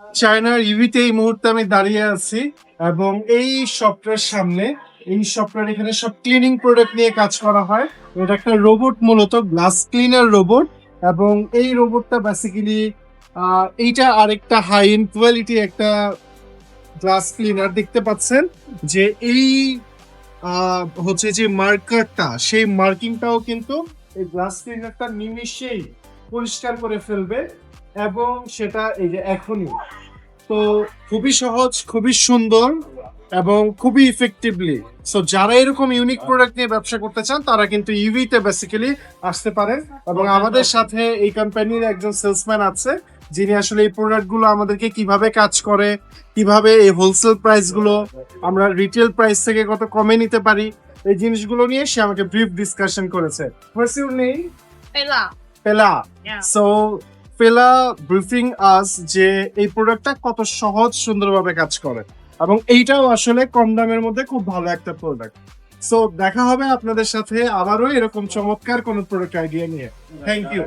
চায়নার ইভিতে এই মুহূর্তে আমি দাঁড়িয়ে আছি এবং এই শপটার সামনে, এই শপটার এখানে সব ক্লিনিং প্রোডাক্ট নিয়ে কাজ করা হয়। এটা একটা রোবট মূলত গ্লাস ক্লিনার রোবট এবং এই রোবটটা বেসিক্যালি এইটা আরেকটা হাই ইন কোয়ালিটি একটা গ্লাস ক্লিনার দেখতে পাচ্ছেন যে এই হচ্ছে যে মার্কারটা সেই মার্কিংটাও কিন্তু এই গ্লাস ক্লিনারটা নিমিশেই পরিষ্কার করে ফেলবে এবং সেটা এই যে এখনই। তো খুবই সহজ খুবই সুন্দর এবং খুবই ইফেক্টিভলি সো যারা এরকম ইউনিক প্রোডাক্ট নিয়ে ব্যবসা করতে চান তারা কিন্তু ইউভিতে বেসিক্যালি আসতে পারেন। এবং আমাদের সাথে এই কোম্পানির একজন সেলসম্যান আছে যিনি আসলে এই প্রোডাক্টগুলো আমাদেরকে কীভাবে কাজ করে কীভাবে এই হোলসেল প্রাইসগুলো আমরা রিটেল প্রাইস থেকে কত কমে নিতে পারি এই জিনিসগুলো নিয়ে সে আমাকে ব্রিফ ডিসকাশন করেছে। Your name Pela so Pela briefing us যে এই প্রোডাক্টটা কত সহজ সুন্দরভাবে কাজ করে। এবং এইটাও আসলে কম দামের মধ্যে খুব ভালো একটা প্রোডাক্ট সো দেখা হবে আপনাদের সাথে আবারও এরকম চমৎকার কোন প্রোডাক্ট আইডিয়া নিয়ে। Thank you